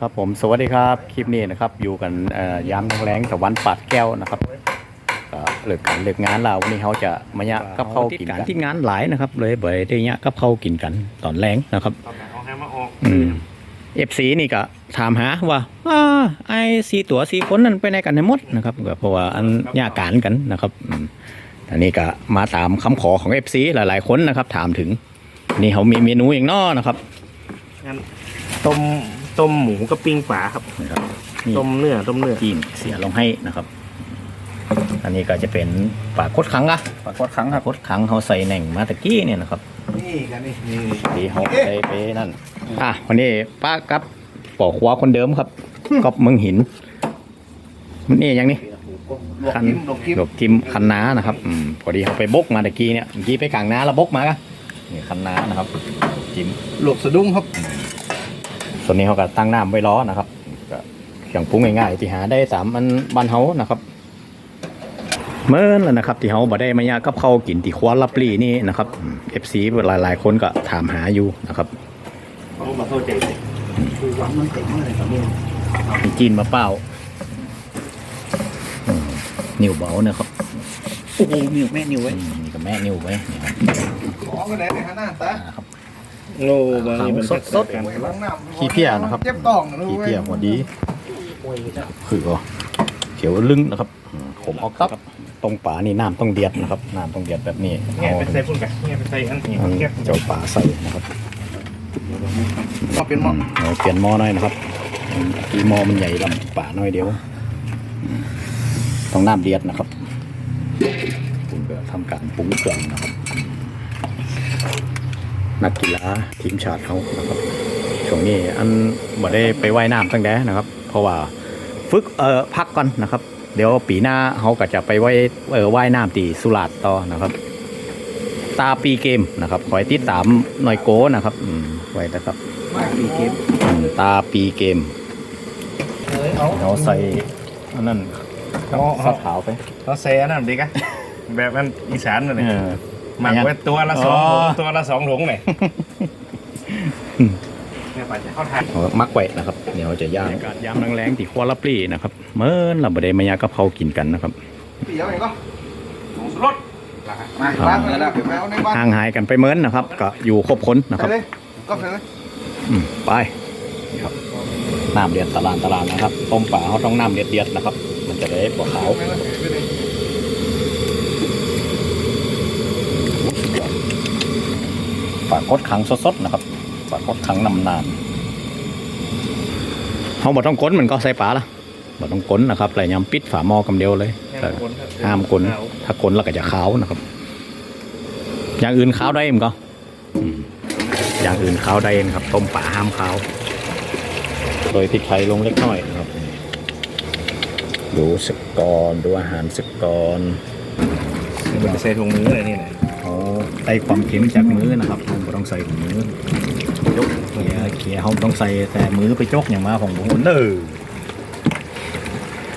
ครับผมสวัสดีครับคลิปนี้นะครับอยู่กันเอ่อยามแรงๆตะวันปัดแก้วนะครับก็เลิกกันเลิกงานแล้ววันนี้เขาจะมายะกับเขาวกินกันที่งานหลายนะครับ เลยบ่ได้ได้ยะกับเขาวกินกันตอนแรงนะครับเอาหนังเอาแฮมมาออกอืมเอฟซีนี่ก็ถามหาว่าอ้าไอ้สีตัวสีคนนั้นไปไหนกันในหมดนะครับก็เพราะว่าอันยาการกันนะครับอืมอันนี้ก็มาตามคำขอของเอฟซีหลายๆคนนะครับ ถามถึงนี่เขามีเมนูอย่างนอนะครับงั้นต้ม ต้มหมูกับปิ้งปลาครับนะครับนี่ต้มเนื้อต้มเนื้อจีนเสียลงให้นะครับ อันนี้ก็จะเป็นปลาคดขังอะปลาคดขังครับคดขังเขาใส่แหน่งมาตะกี้เนี่ยนะครับนี่กันนี่นี่ดีเขาใส่ไปนั่นอะวันนี้ป้ากับปอขวาคนเดิมครับกอบเมืองหิน มันนี่ยังนี่ลวกคันจิ้มลวกจิ้มหลบทิมคันน้านะครับอืมพอดีเขาไปบกมาตะกี้เนี่ยเมื่อกี้ไปกลางน้าแล้วบกมากะนี่คันน้านะครับจิ้มลวกสะดุ้งครับ ส่วนนี้เขาก็ตั้งน้ำไว้ล้อนะครับก็เครื่องปรุงง่ายๆที่หาได้ตามอันบ้านเฮานะครับเมื่อแล้วนะครับที่เขาบ่ได้มายากับเขาวกินที่คว้าลับลี่นี่นะครับเอฟซีหลายๆคนก็ถามหาอยู่นะครับเอามาเข้าใจเลยคือหวานมันเต็มเลยครับนี่มีจีนมะเป้าอืมนิ้วเบานะครับโอ้โหนิ้วแม่นิ้วไว้อืมนี่ก็แม่นิ้วไว้นี่ครับขอกันไหนเนี่ยฮะหน้าตานะครับ โง่บางทีมันสดๆกันล้างน้ำขี้เพี้ยนะครับเจ็บต้องนะขี้เกียจหัวดีคืออ๋อเขียวลึงนะครับอืมขมออกตับตรงป่านี่น้ำต้องเดียดนะครับน้ำต้องเดียดแบบนี้แง่เอาไปใส่พุ่นกันแง่ไปใส่อันนี้อันแง่เจ้าป่าใส่นะครับก็เป็นหม้อเราเปลี่ยนหม้อหน่อยนะครับอีหม้อมันใหญ่ลำป่าหน่อยเดียวอืมต้องน้ำเดียดนะครับคุณก็ทำการปรุงเครื่องนะครับ นักกีฬาทีมชาติเขานะครับช่วงนี้อันบ่ได้ไปว่ายน้ำตั้งแต่นะครับ เพราะว่าฝึกเอ่อพักก่อนนะครับ เดี๋ยวปีหน้าเขาก็จะไปว่ายเอ่อว่ายน้ำตีสุราษฎร์ต่อนะครับ ตาปีเกมนะครับขอให้ติดตามหน่อยโกนะครับอืมไว้นะครับมาปีเกมอืมตาปีเกมเฮ้ยเอาเราใส่อันนั้นเอาข้าเอาวขาวไปเอาใส่อันนั้นดีกันแบบมันอีสานเลยเออ หมักไว้ตัวละสองอ๋อถุงตัวละสองถุงเลยเนี่ยไปจะเข้าทานเอามักไว้นะครับเดี๋ยวจะย่างการยามแรงๆที่ครัวลับลี่นะครับเมื่อเราบ่ได้มายากะเพรากินกันนะครับเดี๋ยวเองก็ผงชูรสมาล้างเลยแล้วเดี๋ยวแมวในบ้านห่างหายกันไปเมินนะครับ ก็อยู่ครบคนนะคไปรับเลยก็ไปเลยอืมไปนี่ครับน้ำเดือดตลาดตลาดนะครับต้มปลาเขาต้องน้ำเดือดเดือดๆนะครับ มันจะได้ปวขาว ปลาคดขังสดๆนะครับปลาคดขังนำนานเขาบอกต้องก้นมันก็ใส่ปลาละบอกต้องก้นนะครับแต่ยำปิดฝาหม้อกำเดียวเลยแต่ห้ามก้นถ้าก้นแล้วก็จะขาวนะครับ อย่างอื่นขาวได้มั้ยก็อืมอย่างอื่นขาวได้นะครับ ต้มปลาห้ามขาวโดยพริกไทยลงเล็กน้อยนะครับ ดูสกกอนดูอาหารสกกอนมันจะใส่ถุงมืออะไรนี่นะเขาได้ ความเค็มจากมือนะครับผมก็ต้องใส่ถุงมือยกเขียเขียเขาต้องใส่แต่มือไปจกอย่างมาของผมเนอ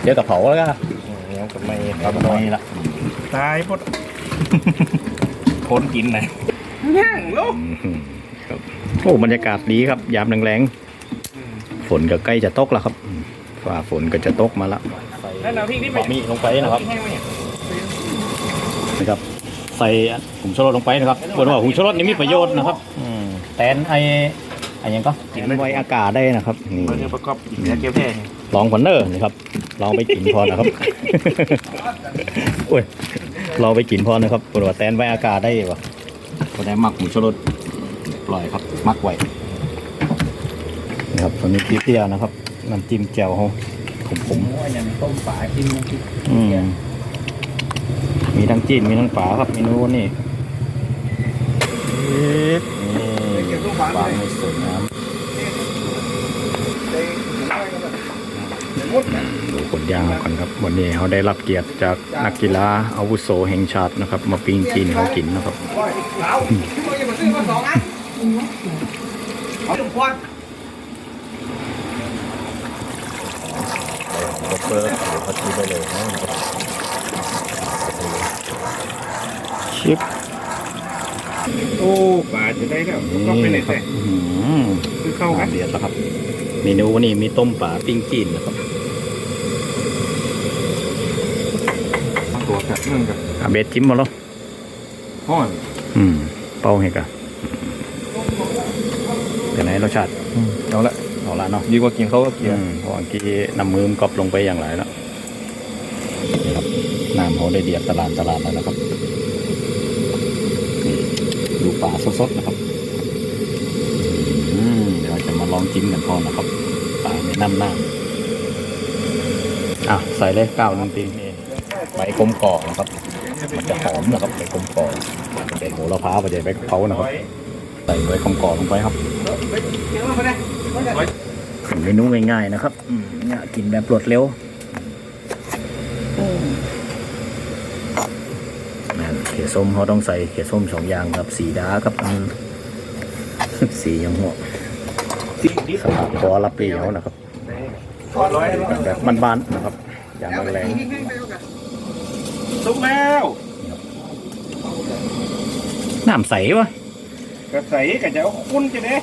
เดี๋ยวกับเผาแล้วก็เนี่ยกับไม่ทำตรงนี้ละตายหมดคนกินนะย่างลูกอืมครับโอ้บรรยากาศดีครับ ยามแรงๆฝนก็ใกล้จะตกแล้วครับอืมฝ่าฝนก็จะตกมาแล้วนั่นเอาพริกนี่ไปบะหมี่ลงไปนะครับแห้งไหมเนี่ยนะครับ ใส่ผงชูรสลงไปนะครับบนว่าผงชูรสนี่มีประโยชน์นะครับอืมแตนไอไอหยังก็กินไว้อากาศได้นะครับนี่มันจะประกอบอีกแล้วเกี๊ยวแพ้นี่ลองก่อนเนอร์นี่ครับลองไปกินพอนะครับโอ้ยลองไปกินพอนะครับบนว่าแตนไว้อากาศได้ปะก็ได้หมักผงชูรสปล่อยครับหมักไว้นี่ครับตัวนี้เปรี้ยวๆนะครับน้ำจิ้มแจ่วเขาขมๆอย่างต้มปลากินอืม มีทั้งจีนมีทั้งป่าครับเมนูนี่นี่ปลาไม่สวยงามมุดนะดูผลยางกันครับ วันนี้เขาได้รับเกียรติจากนักกีฬาอาวุโสแห่งชาตินะครับ มาปิ้งจีนเขากินนะครับเราที่มึงยังมาซื้อมาสองอันเอาทุกคนเปิดเขาทีได้เลย ชิปโอ้ปลาจะได้แล้วประกอบไปนี่ไหนครัแต่บอื้อหือคือเข้ากันน้ำเดือดแล้วครับ เมนูวันนี้มีต้มปลาปิ้งจีนนะครับตัวกับเรื่องกับอาเบสจิ้มมาแล้วห้อนอืม เป่าให้กะเป็นไงรสชาติเอาละเอาละเนาะดีกว่ากินเขาก็เกียอืร์มเพราะว่าเมื่อกี้น้ำมือมนกอบลงไปอย่างไรแล้วนี่ครับน้ำเขาได้เดียดตลาดตลาดแล้วนะครับนี่ ดูปลาสดๆนะครับ อืมเดี๋ยวเราจะมาลองจิ้มกันพอนะครับปลาในน้ำหน้าอะใส่เลยก้าหนึงตีนี่ใบกลมกอกนะครับมันจะหอมนะครับใบกลมกอกมันเป็นโหระพาไปเดี๋ยใบกะเพรานะครับใส่ใบกลมกอลงไปครับเมนูง่ายๆนะครับเนี่ยกินแบบรวดเร็ว ขียส้มเขาต้องใส่เขียส้มสองอย่างครับสีดากับอันสียังหัวสีดิสลัดคอละปีเขานะครับร้อยแบบบ้านๆนะครับ อย่างแรงสุกแล้วๆน้ำใสวะกระใสกระจะเอาคุ้นจะเด้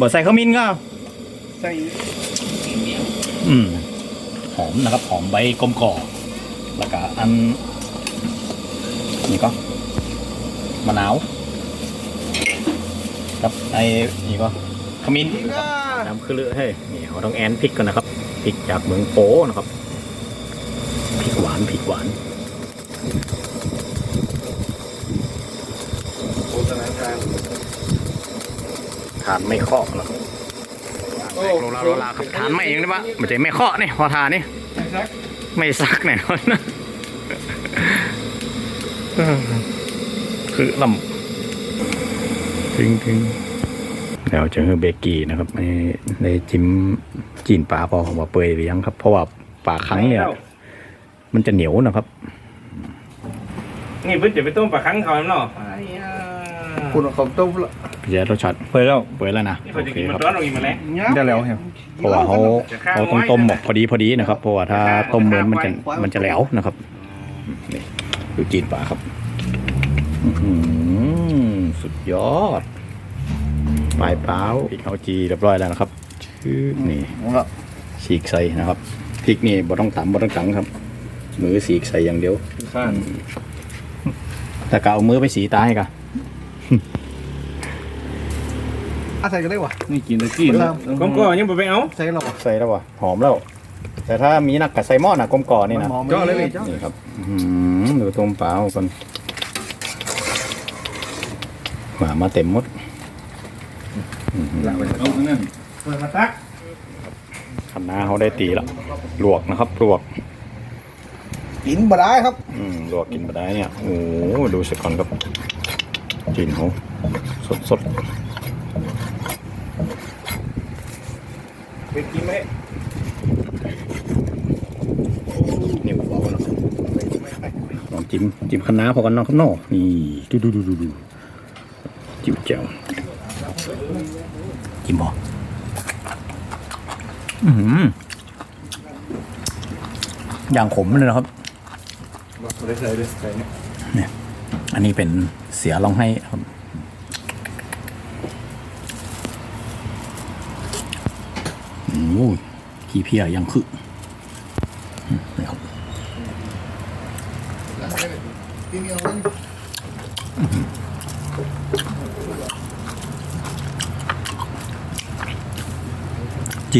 บ่ใส่ขมิ้นก็เอาใส่อืมหอมนะครับ หอมใบกลมกอกแล้วก็อันนี่ก็ มะนาวครับไอ้นี่ก็ขมิ้นนะครับน้ำคือเลือให้นี่เราต้องแอนพริกก่อนนะครับพริกจากเมืองโปนะครับพริกหวานพริกหวานโฆษณาการทานไม่เคาะนะครับโลลาโลลาครับทานไม่เองได้ปะไม่ใช่ไม่เคาะนี่พอทานนี่สักไม่ซักแน่นอนนะ คือลำถึงถึงเดี๋ยวเจอเบกกี้นะครับในในจิ้มจีนปลาพอของว่าเปื่อยหรือยังครับ เพราะว่าปลาคั้งเนี่ย มันจะเหนียวนะครับ นี่เพิ่งจะไปต้มปลาคังเขาเนาะคุณเขาต้มละพี่แจ๊ดรสชาติเปิดแล้วเปื่อยแล้วนะนี่โอเขาจะเคกินคมัรันบร้อนเอาอีกมาแล้วได้แล้วครับเพราะว่าเขาเขาต้องต้มหมกพอดีพอดีนะครับ เพราะว่าถ้าต้มเหมือนมันจะมันจะแหลวนะครับนี่ดูจีนปลาครับอื้อหือ สุดยอดปลายเปล่าพริกเขาจีเรียบร้อยแล้วนะครับ ชื่อนี่เอาละฉีกใส่นะครับพริกนี่บ่ต้องตำบ่ต้องตังครับ มือสีกใส่อย่างเดียวข้างแต่กเอามือไปสีตายกะอะใส่กันได้วะนี่กินตะกี้ก้มก็ยังไปเอาใส่กันหรอใส่แล้ววะหอมแล้ว แต่ถ้ามีนักกับไซมอนอะกลมก่อนี่นะเจาะเลยเจ้านี่ครับอื้อหือดูต้มเปล่าคนห มามาเต็มหมดอื้อหือเอาตรงนั้นเปิดมาตักคณะเขาได้ตีแล้วลวกนะครับลวก กินบ่ได้ครับ อืมลวกกินมาได้เนี่ย โอ้โหดูสักก่อนครับจีนเขาสดสดไปกินไหมๆนี่เบาๆนะครับลองจิ้มจิ้มคณะพอกันเนาะครับเนาะนี่ดูดูดูดูดู จิ้มแจ่วจิ้มบ่อือหืออย่างขมเลยนะครับไม่ได้ใส่เลยใส่เนี่ย อันนี้เป็นเสียร้องให้ครับโอ้ยขี้เพียยังคืออืมนี่ครับ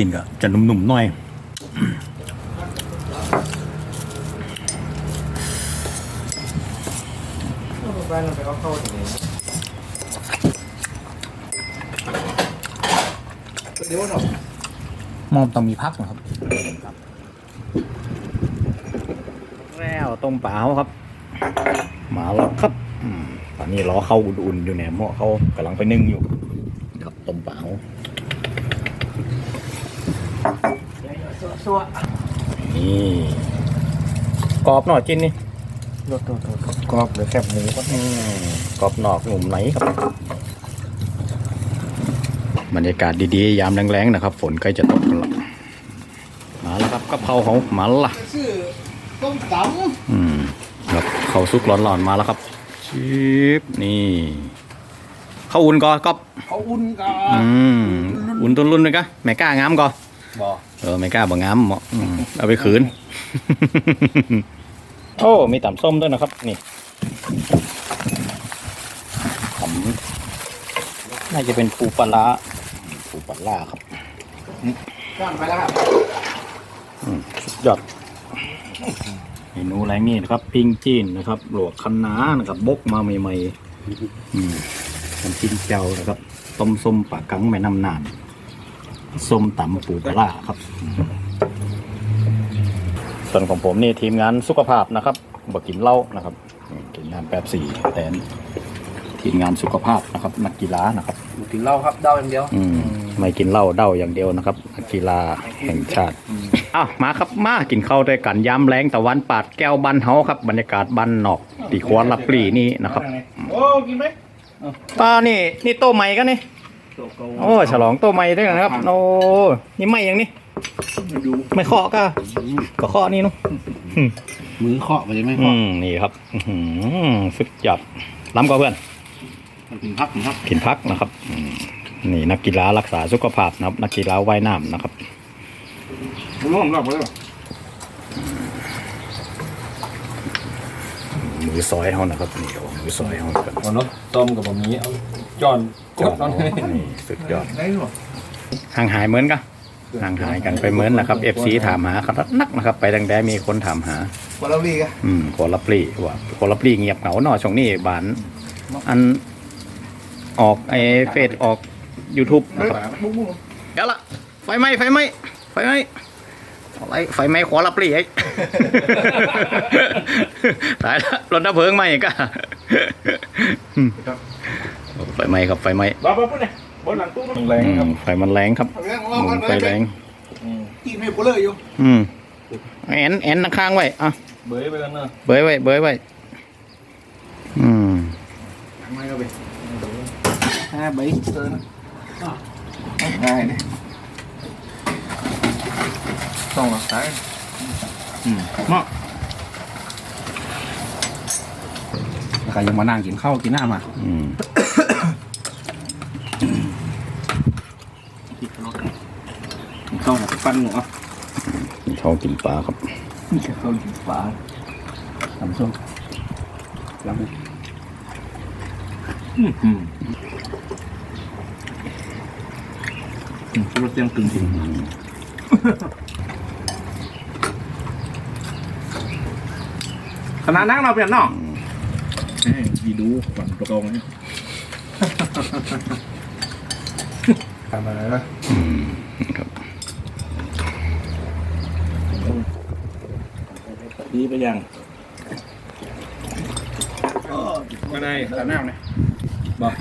จีนก็จะนุ่มๆหน่อยบ้านเราไปเอาเข้าอย่างนี้เดี๋ยวหน่อย มอมต้องมีพักนะครับ แล้วต้มเปล่าครับ มาแล้วครับอืมตอนนี้รอเข้าอุ่นๆอยู่เนี่ยหม้อเขากำลังไปนึ่งอยู่ ครับต้มเปล่า สัว นี่ กรอบหน่อยกินนี่โดดโดดโดดกรอบเลยแคบหมูก็อืมกรอบนอกหนุ่มไหนครับบรรยากาศดีๆ ยามแรงๆนะครับ ฝนใกล้จะตกกันแล้วมาแล้วครับกะเพราเขามาและซื้อต้มตอืมครับเขาวซุกร้อนๆมาแล้วครับชิบนี่เข้าวอุ่นก่อนก๊อบำเขาอุ่นกัอืนมอุ่นตุนรุ่นเลยกะแม่กล้างามก่อน บอเออไม่กล้าบ่งามเหมาะอืมเอาไปคืน โอ้มีต่ำส้มด้วยนะครับ นี่ต่ำน่าจะเป็นปูปลาร้าปูปลาร้าครับก้อนไปแล้วครับอืมสุดยอดเมนูอะไรนี่นะครับปิ้งจีนนะครับหลวกคะน้านะครับบกมาใหม่ๆอืมน้ำจิ้มแจ่วนะครับต้มส้มปลากังแม่น้ำนาน ส้มตำปูปลาร้าครับ ส่วนของผมนี่ทีมงานสุขภาพนะครับบ่กินเหล้านะครับนี่ทีมงานแป๊บสี่แต่ทีมงานสุขภาพนะครับ นักกีฬานะครับกินเหล้าครับเดาอย่างเดียวอืมไม่กินเหล้าเด้าอย่างเดียวนะครับ นักกีฬาแห่งชาติอ้าวมาครับมากินข้าวด้วยกันยามแรงตะวันปาดแก้วบันเฮาครับบรรยากาศบันนอกตีควอนลับปลีนี่นะครับโอ้กินไหมป้านี่นี่โตใหม่กันนี่ โอ้ฉลองโตใหม่ด้วยกันนะครับ โอ้นี่ไม่อย่างนี้ไม่เคาะก็ก็เคาะนี่เนาะมือเคาะไปใช่ไหมอืมนี่ครับอื้อหือสุดยอดล้ำกว่าเพื่อนกินพักกินพักกินพักนะครับอืมนี่นักกีฬารักษาสุขภาพนะครับ นักกีฬาว่ายน้ำนะครับร่วมรอบไปเลยมือซอยเขานะครับนี่เอามือซอยเขานะครับวันนี้ต้มกับบะหมี่เอาจอน กดนอนให้นี่สุดยอดได้หรอห่างหายเหมือนกันห่างหายกันไปเหมือนนะครับ FC ถามหาครับนักนะครับ ไปดังแดมีคนถามหาวันเราลีกันอืมโคลับปลีว่าโคลับปลีเงียบเหงาหน่อช่วงนี้บานอันออกไอเฟซออก YouTube นะครับบุ้งบุ้งเดี๋ยวละไฟไหม้ไฟไหม้ไฟไหม้อะไรไฟไหม้ขอรับปลีไอ้ตายแล้วรถดับเพลิงไหม้อีก็ ไฟไหม้ครับไฟไหม้รอไปพุ่นเลยบนหลังตู้มันแรงครับอืมไฟมันแรงครับเรื่องอืมไฟแรงกินให้กูเลยอยู่อืมแอนแอนข้างๆไว้อะเบยไปกันเนอะเบยไว้เบยไว้อืมไม่ก็ไปห้าใบเติมง่ายเลยต้องหลักสายเหมาะใครยังมานั่งกินข้าวกินน้ำอะอืม ข้าวปั้นหมูอะชอบกินปลาครับนี่ข้าวกินปลาทำส้มแล้วมันรถเตรียมกึ่งจริงขนาดนั่งเราเปลี่ยนเนาะดีดูฝันตรงนี้ ทำอะไรนะอืมครับดีไปยังก็ได้ขาหน้าเนี่ยบอก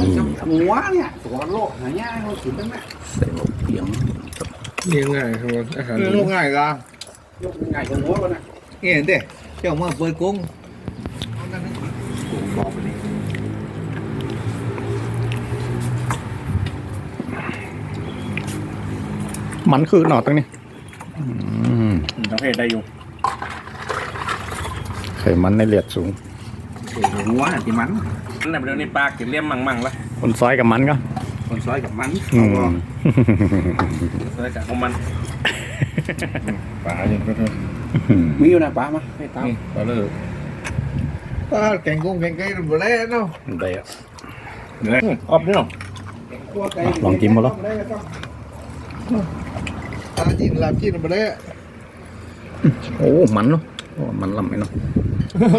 นี่ครับ หัวเนี่ยตัวโลกหายากเรากินได้ไหมใส่หมกเปียงเลี้ยงง่ายครับอาหารโลกง่ายกันโลกง่ายกว่าหัวกันนะนี่เห็นเด้เจ้ามาเปิดกุ้งบอกไปเลยมันคือหนอตรงนี้อืมทั้งเพศได้อยู่ไขมันในเลือดสูงหัวที่มันนั่นแหละเดี๋ยวนี้ปลากินเลี้ยมมั่งๆละคนซอยกับมันก็คน ซอยกับมันอืมเลยจากของมันปลาอย่างก็เถอะมีอยู่นะป้ามาให้ตามปลาเลิกป้าแกงกุ้งแกงไก่หมดแล้วเนาะได้อะเดี๋ยวออบนี่หรอลองกินมาแล้วตาจีนลาบจีนหมดแล้วโอ้มันเนาะโอ้มันลำไหมเนาะ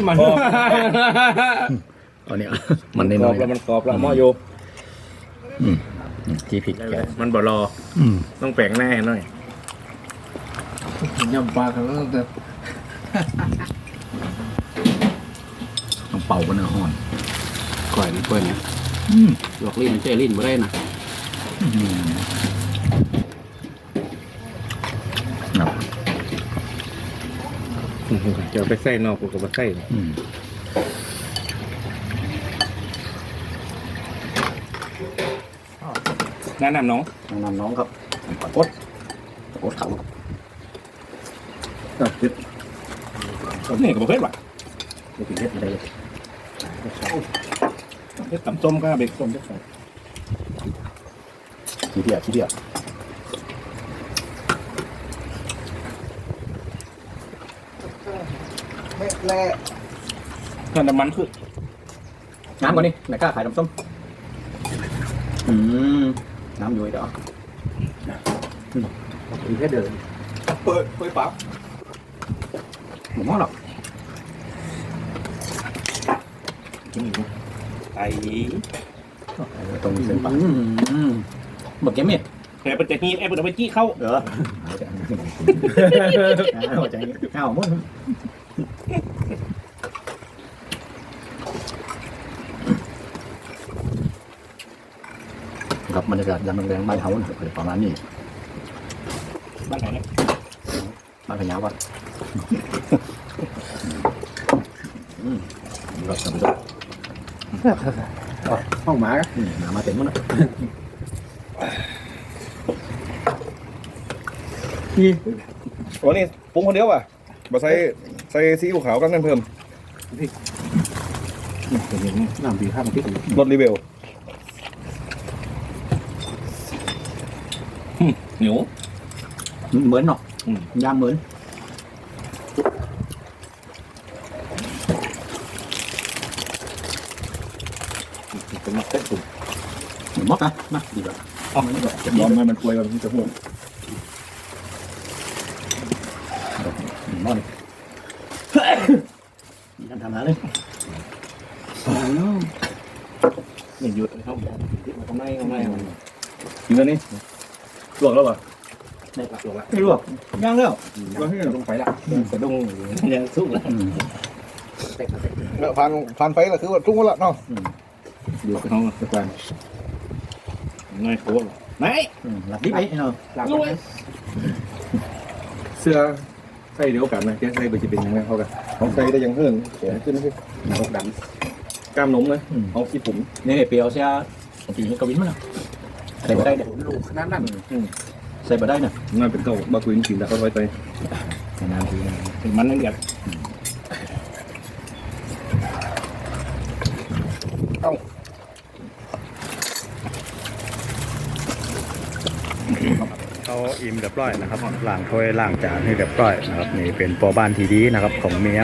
มันเอาเนี่ยมันกน้รออบยแล้วมันกรอบแล้วหม้อโยๆอืม ที่ผิดแกมันบ่รออืมต้องแปลงหน้าให้หน่อยยำปลาเขาแต่ต้องเป่าบนเนื้อห่อนก่อยนี่ก่อยเนี่ยอืมลวกลิ้นใช้ลิ้นไม่ได้นะครับจะไปใส่นอกกูก็ไปใส่อืม นะนำน้องแนะนำน้องครับปรากฏตรเขาตัดเผ็ดนี่กับเผ็ดว่ะไม่ถึงเล็ดอะไรเลยเผ็ดตำส้มก็เบรกส้มเผ็ดใส่ทีเดียวทีเดียวแม่แร่ถ้าน้ำมันคือน้ำก่อนนี่ไหนกล้าขายน้ำส้มอืม น้ำอยู่ไอ้เดี๋ยวมีแค่เดินเปิดเปิดปั๊บหมูหม้อหรอกไอ้ตรงเส้นปลาอืมหมดเกมเนี่ยแต่เป็นจะฮีไอ้เป็นเอาไปจี้เข้าเออหัวใจข้าวหมด บบรรยากาศยามแรงๆบ้านเฮาเนี่ยประมาณนี้บ้านไหนเนี่ยบ้านพญาวัดอืมเราทำด้วยห้องหมาอืมน้ำมาเต็มหมดนะวันนี้ปรุงคนเดียวป่ะมาใส่ใส่ซีอิ๊วขาวกันกันเพิ่มน้ำดีข้ามพริกรสรีเวล เหนียว เหมือนเนาะอืมย่างเหมือน เป็นมักเส้นตุ่มเหมือนมอกนะมาดีกว่าอ๋อมันก็จะร้อนมันมันป่วยมันจะห่วงเหมือนมอกเลยมีการทำหาเลยมันหยุดเข้ามาข้างในข้างในมันกินแล้วนี่ ลวกแล้วป่ะได้ปลาตัวละไม่รู้หรอกย่างแล้วก็ให้ลงไปละสะดุ้งยังสู้ละอืมผ่านผ่านไฟแล้วคือว่าทุ่งแล้วเนาะอยู่กับเขาสักวันง่ายโค้งไหนอืมหลับดิบไปเนาะหลับเสื้อใส่เดียวกันนะแกใส่ไปจะเป็นยังไงเขากันของใส่ได้ยังเฮิ่งแขนขึ้นขึ้นหนักดกล้ามนมเลยเอาขี้ผมนี่เปรียวเสียผมกินให้กวินมั้งนะ ใส่ไปได้เนี่ยลูกขนาดนั้นใส่ไปได้เนี่ยนั่นเป็นเก้าบาคุยนกินแต่เขาไว้ไปนานทีำเป็นมันนั่นเดียวเขาอิ่มเรียบร้อยนะครับล้างถ้วยล้างจานให้เรียบร้อยนะครับนี่เป็นปอบ้านทีดีนะครับของเมีย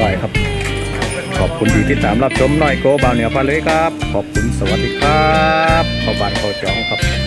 ร้อยครับข อบคุณที่ติดตามรับชมน้อยโกบาวเหนือปลาเลยครับ ขอบคุณสวัสดีครับขอบานขาจองครับ